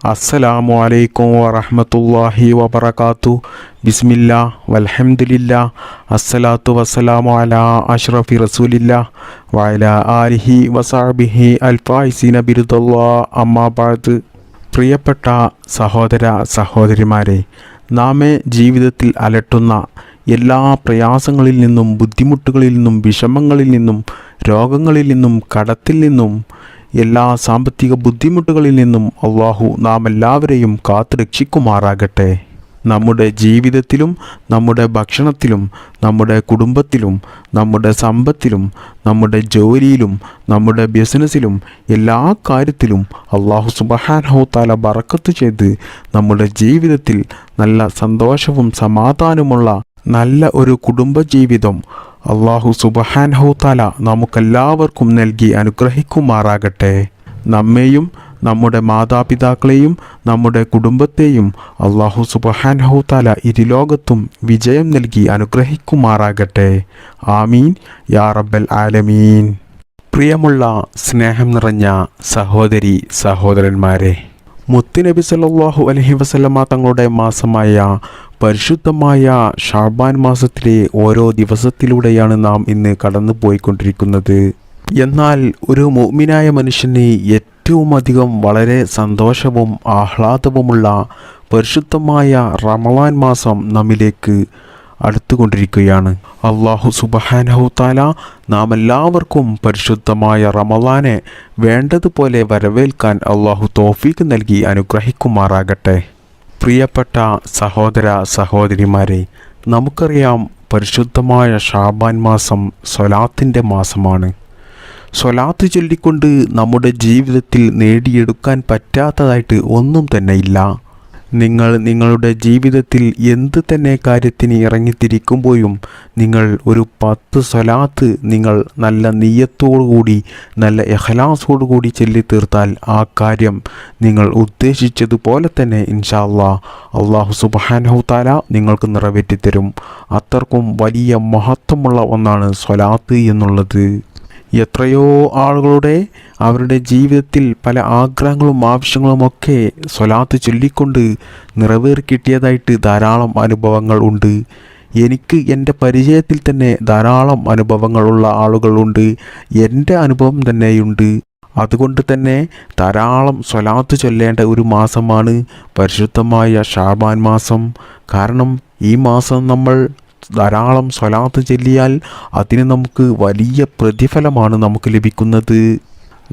അസ്സലാമു അലൈക്കും വറഹമത്തല്ലാഹി വബർക്കാത്തു ബിസ്മില്ല വൽഹംദുലില്ല അസ്സലാത്തു വസ്സലാമു അലാ അഷ്റഫി റസൂലില്ല വയല ആലിഹി വസാബിഹി അൽഫായിസീന ബിരുദല്ലാ അമ്മാബാദ് പ്രിയപ്പെട്ട സഹോദര സഹോദരിമാരെ നാമെ ജീവിതത്തിൽ അലട്ടുന്ന എല്ലാ പ്രയാസങ്ങളിൽ നിന്നും ബുദ്ധിമുട്ടുകളിൽ നിന്നും വിഷമങ്ങളിൽ നിന്നും രോഗങ്ങളിൽ നിന്നും കടത്തിൽ നിന്നും എല്ലാ സാമ്പത്തിക ബുദ്ധിമുട്ടുകളിൽ നിന്നും അള്ളാഹു നാം എല്ലാവരെയും കാത്തു രക്ഷിക്കുമാറാകട്ടെ നമ്മുടെ ജീവിതത്തിലും നമ്മുടെ ഭക്ഷണത്തിലും നമ്മുടെ കുടുംബത്തിലും നമ്മുടെ സമ്പത്തിലും നമ്മുടെ ജോലിയിലും നമ്മുടെ ബിസിനസ്സിലും എല്ലാ കാര്യത്തിലും അള്ളാഹു സുബഹാനഹു താല ബറക്കത്ത് ചെയ്ത് നമ്മുടെ ജീവിതത്തിൽ നല്ല സന്തോഷവും സമാധാനമുള്ള നല്ല ഒരു കുടുംബജീവിതം അള്ളാഹു സുബഹാൻ താല നമുക്കെല്ലാവർക്കും നൽകി അനുഗ്രഹിക്കുമാറാകട്ടെ. നമ്മെയും നമ്മുടെ മാതാപിതാക്കളെയും നമ്മുടെ കുടുംബത്തെയും അള്ളാഹു സുബഹാൻ താല ഇരുലോകത്തും വിജയം നൽകി അനുഗ്രഹിക്കുമാറാകട്ടെ. ആമീൻ. യാ റബ്ബൽ ആലമീൻ. പ്രിയമുള്ള സ്നേഹം നിറഞ്ഞ സഹോദരി സഹോദരന്മാരെ മുത്തുനബി സല്ലാഹു അലഹി വസല്ലമ തങ്ങളുടെ മാസമായ പരിശുദ്ധമായ ഷാബാൻ മാസത്തിലെ ഓരോ ദിവസത്തിലൂടെയാണ് നാം ഇന്ന് കടന്നു പോയിക്കൊണ്ടിരിക്കുന്നത് എന്നാൽ ഒരു മോമിനായ മനുഷ്യന് ഏറ്റവും അധികം വളരെ സന്തോഷവും ആഹ്ലാദവുമുള്ള പരിശുദ്ധമായ റമളാൻ മാസം നമ്മിലേക്ക് അടുത്തുകൊണ്ടിരിക്കുകയാണ്. അള്ളാഹു സുബഹാനഹു താല നാം എല്ലാവർക്കും പരിശുദ്ധമായ റമളാനെ വേണ്ടതുപോലെ വരവേൽക്കാൻ അള്ളാഹു തോഫീക്ക് നൽകി അനുഗ്രഹിക്കുമാറാകട്ടെ. പ്രിയപ്പെട്ട സഹോദര സഹോദരിമാരെ നമുക്കറിയാം പരിശുദ്ധമായ ഷാബാൻ മാസം സ്വലാത്തിന്റെ മാസമാണ്. സ്വലാത്ത് ചൊല്ലിക്കൊണ്ട് നമ്മുടെ ജീവിതത്തിൽ നേടിയെടുക്കാൻ പറ്റാത്തതായിട്ട് ഒന്നും തന്നെ ഇല്ല നിങ്ങൾ നിങ്ങളുടെ ജീവിതത്തിൽ എന്ത് തന്നെ കാര്യത്തിന് ഇറങ്ങിത്തിരിക്കുമ്പോഴും നിങ്ങൾ ഒരു പത്ത് സ്വലാത്ത് നിങ്ങൾ നല്ല നീയത്തോടുകൂടി നല്ല എഹലാസോടുകൂടി ചൊല്ലി തീർത്താൽ ആ കാര്യം നിങ്ങൾ ഉദ്ദേശിച്ചതുപോലെ തന്നെ ഇൻഷാ അള്ളാ അള്ളാഹു സുബാനഹു താല നിങ്ങൾക്ക് നിറവേറ്റിത്തരും. അത്രക്കും വലിയ മഹത്വമുള്ള ഒന്നാണ് സ്വലാത്ത് എന്നുള്ളത്. എത്രയോ ആളുകളുടെ അവരുടെ ജീവിതത്തിൽ പല ആഗ്രഹങ്ങളും ആവശ്യങ്ങളും ഒക്കെ സ്വലാത്ത് ചൊല്ലിക്കൊണ്ട് നിറവേറി കിട്ടിയതായിട്ട് ധാരാളം അനുഭവങ്ങൾ ഉണ്ട്. എനിക്ക് എന്റെ പരിചയത്തിൽ തന്നെ ധാരാളം അനുഭവങ്ങളുള്ള ആളുകളുണ്ട് എന്റെ അനുഭവം തന്നെയുണ്ട്. അതുകൊണ്ട് തന്നെ ധാരാളം സ്വലാത്ത് ചൊല്ലേണ്ട ഒരു മാസമാണ് പരിശുദ്ധമായ ഷാബാൻ മാസം. കാരണം ഈ മാസം നമ്മൾ ധാരാളം സ്വലാത്ത് ചൊല്ലിയാൽ അതിന് നമുക്ക് വലിയ പ്രതിഫലമാണ് നമുക്ക് ലഭിക്കുന്നത്.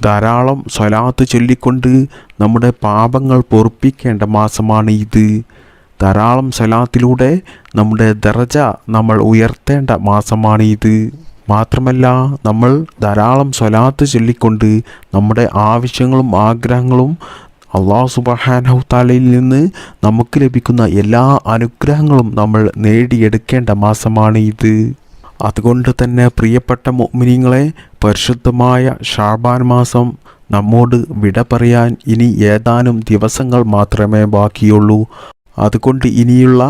ധാരാളം സ്വലാത്ത് ചൊല്ലിക്കൊണ്ട് നമ്മുടെ പാപങ്ങൾ പൊറുപ്പിക്കേണ്ട മാസമാണ് ഇത്. ധാരാളം സ്വലാത്തിലൂടെ നമ്മുടെ ദറജ നമ്മൾ ഉയർത്തേണ്ട മാസമാണ് ഇത്. മാത്രമല്ല നമ്മൾ ധാരാളം സ്വലാത്ത് ചൊല്ലിക്കൊണ്ട് നമ്മുടെ ആവശ്യങ്ങളും ആഗ്രഹങ്ങളും അള്ളാഹു സുബഹാനഹു താലയിൽ നിന്ന് നമുക്ക് ലഭിക്കുന്ന എല്ലാ അനുഗ്രഹങ്ങളും നമ്മൾ നേടിയെടുക്കേണ്ട മാസമാണ് ഇത്. അതുകൊണ്ട് തന്നെ പ്രിയപ്പെട്ട മുഅ്മിനീങ്ങളെ പരിശുദ്ധമായ ഷാബാൻ മാസം നമ്മോട് വിട പറയാൻ ഇനി ഏതാനും ദിവസങ്ങൾ മാത്രമേ ബാക്കിയുള്ളൂ. അതുകൊണ്ട് ഇനിയുള്ള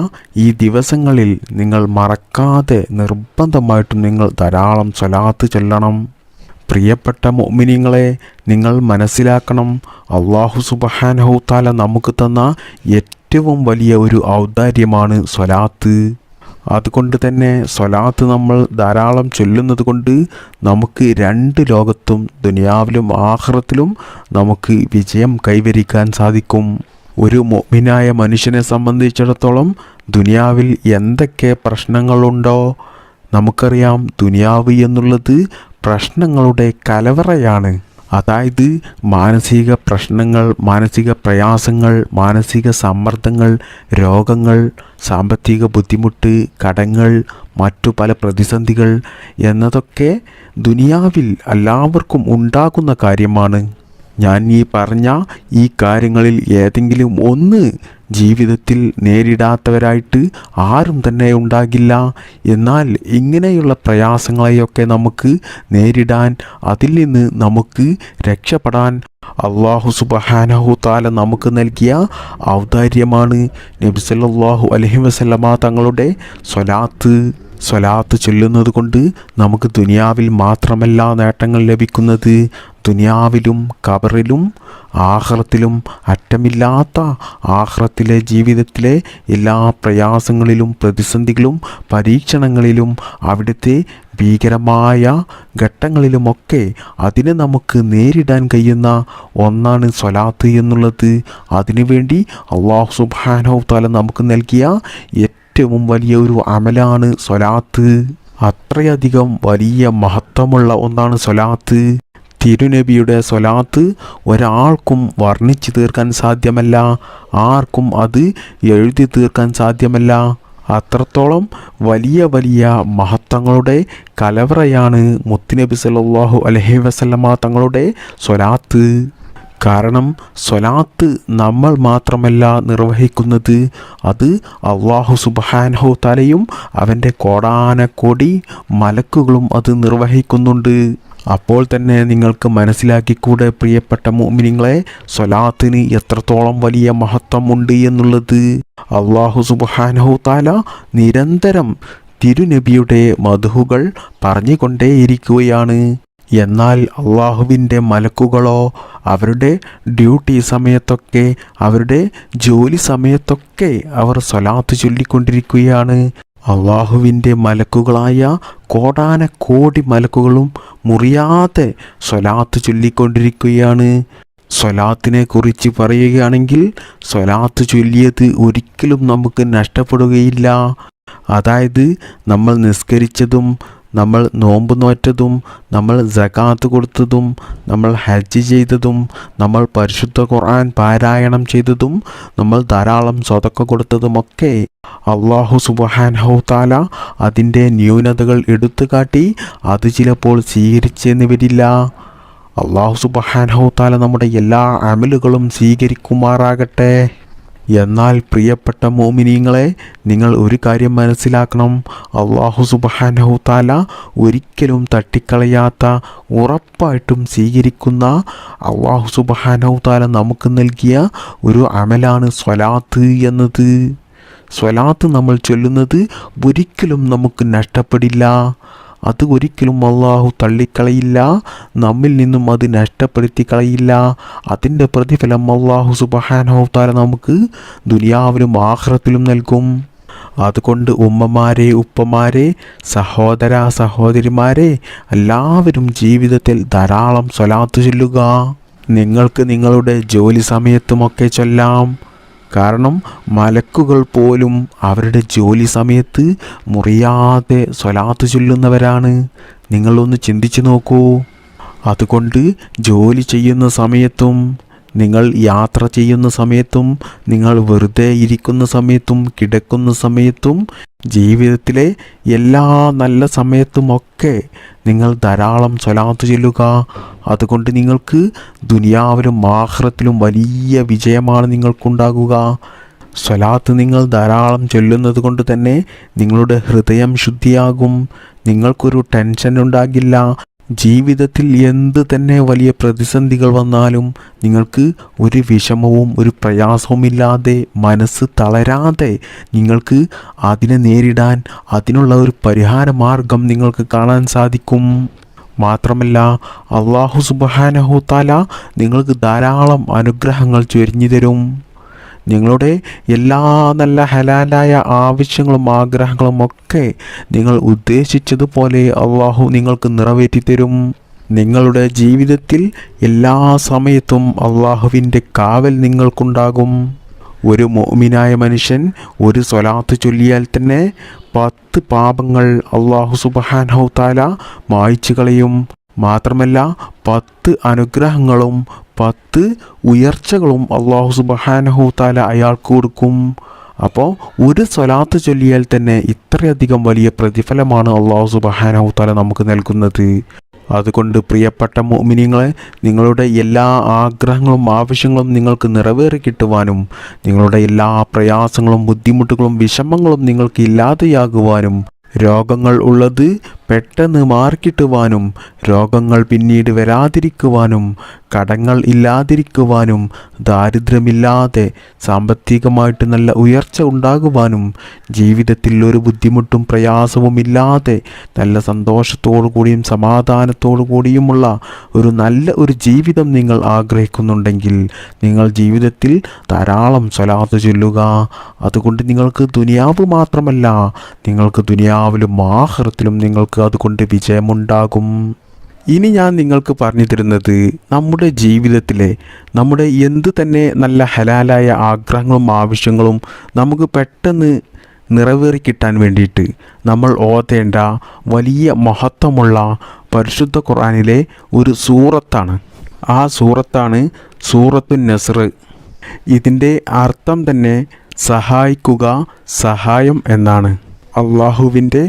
ഈ ദിവസങ്ങളിൽ നിങ്ങൾ മറക്കാതെ നിർബന്ധമായിട്ടും നിങ്ങൾ ധാരാളം സ്വലാത്ത് ചൊല്ലണം. പ്രിയപ്പെട്ട മോമിനിങ്ങളെ നിങ്ങൾ മനസ്സിലാക്കണം അള്ളാഹു സുബഹാനഹുത്താല നമുക്ക് തന്ന ഏറ്റവും വലിയ ഒരു ഔദാര്യമാണ് സ്വലാത്ത്. അതുകൊണ്ട് തന്നെ സ്വലാത്ത് നമ്മൾ ധാരാളം ചൊല്ലുന്നത് കൊണ്ട് നമുക്ക് രണ്ട് ലോകത്തും ദുനിയാവിലും ആഹ്റത്തിലും നമുക്ക് വിജയം കൈവരിക്കാൻ സാധിക്കും. ഒരു മൊമിനായ മനുഷ്യനെ സംബന്ധിച്ചിടത്തോളം ദുനിയാവിൽ എന്തൊക്കെ പ്രശ്നങ്ങളുണ്ടോ നമുക്കറിയാം ദുനിയാവ് എന്നുള്ളത് പ്രശ്നങ്ങളുടെ കലവറയാണ്. അതായത് മാനസിക പ്രശ്നങ്ങൾ മാനസിക പ്രയാസങ്ങൾ മാനസിക സമ്മർദ്ദങ്ങൾ രോഗങ്ങൾ സാമ്പത്തിക ബുദ്ധിമുട്ട് കടങ്ങൾ മറ്റു പല പ്രതിസന്ധികൾ എന്നതൊക്കെ ദുനിയാവിൽ എല്ലാവർക്കും ഉണ്ടാകുന്ന കാര്യമാണ്. ഞാൻ ഈ പറഞ്ഞ ഈ കാര്യങ്ങളിൽ ഏതെങ്കിലും ഒന്ന് ജീവിതത്തിൽ നേരിടാത്തവരായിട്ട് ആരും തന്നെ ഉണ്ടാകില്ല. എന്നാൽ ഇങ്ങനെയുള്ള പ്രയാസങ്ങളെയൊക്കെ നമുക്ക് നേരിടാൻ അതിൽ നിന്ന് നമുക്ക് രക്ഷപ്പെടാൻ അള്ളാഹു സുബഹാനഹു താല നമുക്ക് നൽകിയ ഔദാര്യമാണ്. നബിസല്ലാഹു അലഹി വസല്ലമ തങ്ങളുടെ സ്വലാത്ത്. സ്വലാത്ത് ചൊല്ലുന്നത് കൊണ്ട് നമുക്ക് ദുനിയാവിൽ മാത്രമല്ല നേട്ടങ്ങൾ ലഭിക്കുന്നത്. ദുനിയാവിലും കബറിലും ആഹ്റത്തിലും അറ്റമില്ലാത്ത ആഹ്റത്തിലെ ജീവിതത്തിലെ എല്ലാ പ്രയാസങ്ങളിലും പ്രതിസന്ധികളും പരീക്ഷണങ്ങളിലും അവിടുത്തെ ഭീകരമായ ഘട്ടങ്ങളിലുമൊക്കെ അതിനെ നമുക്ക് നേരിടാൻ കഴിയുന്ന ഒന്നാണ് സ്വലാത്ത് എന്നുള്ളത്. അതിനുവേണ്ടി അള്ളാഹു സുബാനോ തല നമുക്ക് നൽകിയ ഏറ്റവും വലിയ ഒരു അമലാണ് സ്വലാത്ത്. അത്രയധികം വലിയ മഹത്വമുള്ള ഒന്നാണ് സ്വലാത്ത്. തിരുനബിയുടെ സ്വലാത്ത് ഒരാൾക്കും വർണിച്ചു തീർക്കാൻ സാധ്യമല്ല. ആർക്കും അത് എഴുതി തീർക്കാൻ സാധ്യമല്ല. അത്രത്തോളം വലിയ വലിയ മഹത്വങ്ങളുടെ കലവറയാണ് മുത്തുനബി സല്ലല്ലാഹു അലഹി വസല്ലമ തങ്ങളുടെ സ്വലാത്ത്. കാരണം സ്വലാത്ത് നമ്മൾ മാത്രമല്ല നിർവഹിക്കുന്നത്. അത് അള്ളാഹു സുബാൻഹോ തലയും അവന്റെ കോടാനക്കോടി മലക്കുകളും അത് നിർവഹിക്കുന്നുണ്ട്. അപ്പോൾ തന്നെ നിങ്ങൾക്ക് മനസ്സിലാക്കിക്കൂടെ പ്രിയപ്പെട്ട മോമിനിങ്ങളെ സ്വലാത്തിന് എത്രത്തോളം വലിയ മഹത്വമുണ്ട് എന്നുള്ളത്. അള്ളാഹു സുബാനഹു താല നിരന്തരം തിരുനബിയുടെ മധുഹുകൾ പറഞ്ഞുകൊണ്ടേയിരിക്കുകയാണ്. എന്നാൽ അള്ളാഹുവിന്റെ മലക്കുകളോ അവരുടെ ഡ്യൂട്ടി സമയത്തൊക്കെ അവരുടെ ജോലി സമയത്തൊക്കെ അവർ സ്വലാത്ത് ചൊല്ലിക്കൊണ്ടിരിക്കുകയാണ്. അള്ളാഹുവിന്റെ മലക്കുകളായ കോടാന കോടി മലക്കുകളും മുറിയാതെ സ്വലാത്ത് ചൊല്ലിക്കൊണ്ടിരിക്കുകയാണ്. സ്വലാത്തിനെ കുറിച്ച് പറയുകയാണെങ്കിൽ സ്വലാത്ത് ചൊല്ലിയത് ഒരിക്കലും നമുക്ക് നഷ്ടപ്പെടുകയില്ല. അതായത് നമ്മൾ നിസ്കരിച്ചതും നമ്മൾ നോമ്പ് നോറ്റതും നമ്മൾ ജക്കാത്ത് കൊടുത്തതും നമ്മൾ ഹജ്ജ് ചെയ്തതും നമ്മൾ പരിശുദ്ധ ഖുർആൻ പാരായണം ചെയ്തതും നമ്മൾ ധാരാളം സ്വതക്ക കൊടുത്തതുമൊക്കെ അള്ളാഹു സുബഹാൻ ഹൗത്താല അതിന്റെ ന്യൂനതകൾ എടുത്തു കാട്ടി അത് ചിലപ്പോൾ സ്വീകരിച്ചെന്ന് വരില്ല അള്ളാഹു സുബഹാൻ ഹൗത്താല നമ്മുടെ എല്ലാ അമലുകളും സ്വീകരിക്കുമാറാകട്ടെ. എന്നാൽ പ്രിയപ്പെട്ട മോമിനിയങ്ങളെ നിങ്ങൾ ഒരു കാര്യം മനസ്സിലാക്കണം. അള്ളാഹു സുബഹാനഹു താല ഒരിക്കലും തട്ടിക്കളയാത്ത ഉറപ്പായിട്ടും സ്വീകരിക്കുന്ന അള്ളാഹു സുബഹാനഹു താല നമുക്ക് നൽകിയ ഒരു അമലാണ് സ്വലാത്ത് എന്നത്. സ്വലാത്ത് നമ്മൾ ചൊല്ലുന്നത് ഒരിക്കലും നമുക്ക് നഷ്ടപ്പെടില്ല. അത് ഒരിക്കലും അള്ളാഹു തള്ളിക്കളയില്ല നമ്മിൽ നിന്നും അത് നഷ്ടപ്പെടുത്തി കളയില്ല അതിന്റെ പ്രതിഫലം അള്ളാഹു സുബഹാനഹുത്താല നമുക്ക് ദുനിയാവിലും ആഹ്റത്തിലും നൽകും. അതുകൊണ്ട് ഉമ്മമാരെ ഉപ്പമാരെ സഹോദര സഹോദരിമാരെ എല്ലാവരും ജീവിതത്തിൽ ധാരാളം സ്വലാത്ത് ചൊല്ലുക. നിങ്ങൾക്ക് നിങ്ങളുടെ ജോലി സമയത്തുമൊക്കെ ചൊല്ലാം. കാരണം മലക്കുകൾ പോലും അവരുടെ ജോലി സമയത്ത് മുറിയാതെ സ്വലാത്ത് ചൊല്ലുന്നവരാണ്. നിങ്ങളൊന്ന് ചിന്തിച്ചു നോക്കൂ. അതുകൊണ്ട് ജോലി ചെയ്യുന്ന സമയത്തും നിങ്ങൾ യാത്ര ചെയ്യുന്ന സമയത്തും നിങ്ങൾ വെറുതെ ഇരിക്കുന്ന സമയത്തും കിടക്കുന്ന സമയത്തും ജീവിതത്തിലെ എല്ലാ നല്ല സമയത്തുമൊക്കെ നിങ്ങൾ ധാരാളം സ്വലാത്ത് ചെല്ലുക. അതുകൊണ്ട് നിങ്ങൾക്ക് ദുനിയാവിലും ആഹ്റത്തിലും വലിയ വിജയമാണ് നിങ്ങൾക്കുണ്ടാകുക. സ്വലാത്ത് നിങ്ങൾ ധാരാളം ചൊല്ലുന്നത് കൊണ്ട് തന്നെ നിങ്ങളുടെ ഹൃദയം ശുദ്ധിയാകും. നിങ്ങൾക്കൊരു ടെൻഷൻ ഉണ്ടാകില്ല ജീവിതത്തിൽ എന്ത് തന്നെ വലിയ പ്രതിസന്ധികൾ വന്നാലും നിങ്ങൾക്ക് ഒരു വിഷമവും ഒരു പ്രയാസവുമില്ലാതെ മനസ്സ് തളരാതെ നിങ്ങൾക്ക് അതിനെ നേരിടാൻ അതിനുള്ള ഒരു പരിഹാര മാർഗം നിങ്ങൾക്ക് കാണാൻ സാധിക്കും. മാത്രമല്ല അള്ളാഹു സുബാനഹു താല നിങ്ങൾക്ക് ധാരാളം അനുഗ്രഹങ്ങൾ ചൊരിഞ്ഞു തരും. നിങ്ങളുടെ എല്ലാ നല്ല ഹലാലായ ആവശ്യങ്ങളും ആഗ്രഹങ്ങളും ഒക്കെ നിങ്ങൾ ഉദ്ദേശിച്ചതുപോലെ അള്ളാഹു നിങ്ങൾക്ക് നിറവേറ്റി തരും. നിങ്ങളുടെ ജീവിതത്തിൽ എല്ലാ സമയത്തും അള്ളാഹുവിന്റെ കാവൽ നിങ്ങൾക്കുണ്ടാകും. ഒരു മോമിനായ മനുഷ്യൻ ഒരു സ്വലാത്ത് ചൊല്ലിയാൽ തന്നെ പത്ത് പാപങ്ങൾ അള്ളാഹു സുബഹാൻ ഹൗത്താല മായ്ച്ചു കളയും. മാത്രമല്ല പത്ത് അനുഗ്രഹങ്ങളും പത്ത് ഉയർച്ചകളും അള്ളാഹു സുബഹാനഹു താല അയാൾക്ക് കൊടുക്കും. അപ്പോൾ ഒരു സ്വലാത്ത് ചൊല്ലിയാൽ തന്നെ ഇത്രയധികം വലിയ പ്രതിഫലമാണ് അള്ളാഹു സുബഹാനഹു താല നമുക്ക് നൽകുന്നത്. അതുകൊണ്ട് പ്രിയപ്പെട്ട മോമിനിയങ്ങളെ നിങ്ങളുടെ എല്ലാ ആഗ്രഹങ്ങളും ആവശ്യങ്ങളും നിങ്ങൾക്ക് നിറവേറി കിട്ടുവാനും നിങ്ങളുടെ എല്ലാ പ്രയാസങ്ങളും ബുദ്ധിമുട്ടുകളും വിഷമങ്ങളും നിങ്ങൾക്ക് ഇല്ലാതെയാകുവാനും രോഗങ്ങൾ ഉള്ളത് പെട്ടെന്ന് മാറിക്കിട്ടുവാനും രോഗങ്ങൾ പിന്നീട് വരാതിരിക്കുവാനും കടങ്ങൾ ഇല്ലാതിരിക്കുവാനും ദാരിദ്ര്യമില്ലാതെ സാമ്പത്തികമായിട്ട് നല്ല ഉയർച്ച ഉണ്ടാകുവാനും ജീവിതത്തിൽ ഒരു ബുദ്ധിമുട്ടും പ്രയാസവുമില്ലാതെ നല്ല സന്തോഷത്തോടു കൂടിയും സമാധാനത്തോടു കൂടിയുമുള്ള ഒരു നല്ല ഒരു ജീവിതം നിങ്ങൾ ആഗ്രഹിക്കുന്നുണ്ടെങ്കിൽ നിങ്ങൾ ജീവിതത്തിൽ ധാരാളം സ്വലാത്ത് ചൊല്ലുക. അതുകൊണ്ട് നിങ്ങൾക്ക് ദുനിയാവ് മാത്രമല്ല നിങ്ങൾക്ക് ദുനിയാവിലും ആഹ്റത്തിലും നിങ്ങൾക്ക് അതുകൊണ്ട് വിജയമുണ്ടാകും. ഇനി ഞാൻ നിങ്ങൾക്ക് പറഞ്ഞു തരുന്നത് നമ്മുടെ ജീവിതത്തിലെ നമ്മുടെ എന്ത് തന്നെ നല്ല ഹലാലായ ആഗ്രഹങ്ങളും ആവശ്യങ്ങളും നമുക്ക് പെട്ടെന്ന് നിറവേറി കിട്ടാൻ വേണ്ടിയിട്ട് നമ്മൾ ഓതേണ്ട വലിയ മഹത്വമുള്ള പരിശുദ്ധ ഖുർആനിലെ ഒരു സൂറത്താണ്. ആ സൂറത്താണ് സൂറത്തു നസർ ഇതിന്റെ അർത്ഥം തന്നെ സഹായിക്കുക സഹായം എന്നാണ്. അള്ളാഹുവിന്റെ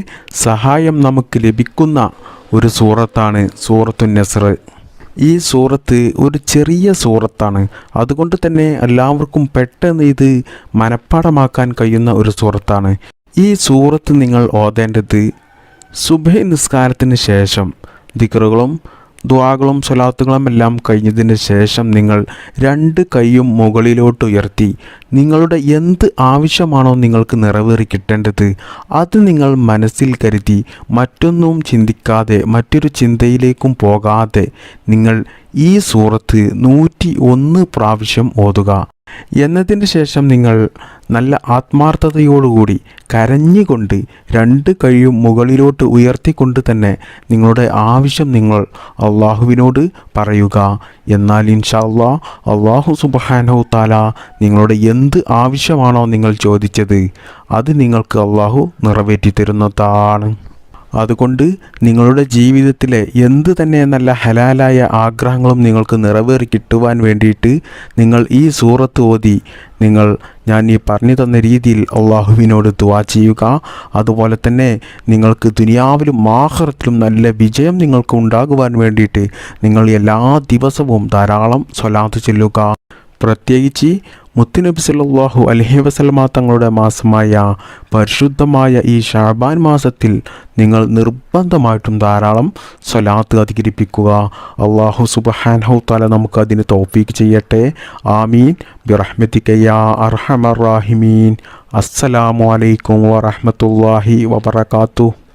സഹായം നമുക്ക് ലഭിക്കുന്ന ഒരു സൂറത്താണ് സൂറത്തു നസർ. ഈ സൂറത്ത് ഒരു ചെറിയ സൂറത്താണ്. അതുകൊണ്ട് തന്നെ എല്ലാവർക്കും പെട്ടെന്ന് ഇത് മനഃപ്പാടമാക്കാൻ കഴിയുന്ന ഒരു സൂറത്താണ്. ഈ സൂറത്ത് നിങ്ങൾ ഓതേണ്ടത് സുബഹ നിസ്കാരത്തിന് ശേഷം ദിക്കറുകളും ദ്വാകളും സ്വലാത്തുകളും എല്ലാം കഴിഞ്ഞതിന് ശേഷം നിങ്ങൾ രണ്ട് കൈയും മുകളിലോട്ട് ഉയർത്തി. നിങ്ങളുടെ എന്ത് ആവശ്യമാണോ നിങ്ങൾക്ക് നിറവേറി കിട്ടേണ്ടത് അത് നിങ്ങൾ മനസ്സിൽ കരുതി മറ്റൊന്നും ചിന്തിക്കാതെ മറ്റൊരു ചിന്തയിലേക്കും പോകാതെ നിങ്ങൾ ഈ സൂറത്ത് നൂറ്റി ഒന്ന് പ്രാവശ്യം ഓതുക. എന്നതിന് ശേഷം നിങ്ങൾ നല്ല ആത്മാർത്ഥതയോടുകൂടി കരഞ്ഞുകൊണ്ട് രണ്ട് കഴിയും മുകളിലോട്ട് ഉയർത്തിക്കൊണ്ട് തന്നെ നിങ്ങളുടെ ആവശ്യം നിങ്ങൾ അള്ളാഹുവിനോട് പറയുക. എന്നാൽ ഇൻഷാ അള്ളാ അള്ളാഹു സുബഹാനോ താല നിങ്ങളുടെ എന്ത് ആവശ്യമാണോ നിങ്ങൾ ചോദിച്ചത് അത് നിങ്ങൾക്ക് അള്ളാഹു നിറവേറ്റി തരുന്നതാണ് അതുകൊണ്ട് നിങ്ങളുടെ ജീവിതത്തിലെ എന്ത് തന്നെ നല്ല ഹലാലായ ആഗ്രഹങ്ങളും നിങ്ങൾക്ക് നിറവേറി കിട്ടുവാൻ വേണ്ടിയിട്ട് നിങ്ങൾ ഈ സൂറത്ത് ഓതി നിങ്ങൾ ഞാൻ ഈ പറഞ്ഞു തന്ന രീതിയിൽ അള്ളാഹുവിനോട് ദുവാ ചെയ്യുക. അതുപോലെ തന്നെ നിങ്ങൾക്ക് ദുനിയാവിലും ആഹ്റത്തിലും നല്ല വിജയം നിങ്ങൾക്ക് ഉണ്ടാകുവാൻ വേണ്ടിയിട്ട് നിങ്ങൾ എല്ലാ ദിവസവും ധാരാളം സ്വലാത്ത് ചെല്ലുക. പ്രത്യേകിച്ച് മുത്തുനബി സല്ലാഹു അലഹി വസല്ലമ തങ്ങളുടെ മാസമായ പരിശുദ്ധമായ ഈ ഷാബാൻ മാസത്തിൽ നിങ്ങൾ നിർബന്ധമായിട്ടും ധാരാളം സ്വലാത്ത് അധികരിപ്പിക്കുക. അള്ളാഹു സുബ്ഹാനഹു തല നമുക്ക് അതിന് തൗഫീക്ക് ചെയ്യട്ടെ. ആമീൻ. ബിറഹ്മതിക യാ അർഹമർ റാഹിമീൻ. അസ്സലാമു അലൈക്കും വറഹ്മത്തുള്ളാഹി വബറകാതുഹു.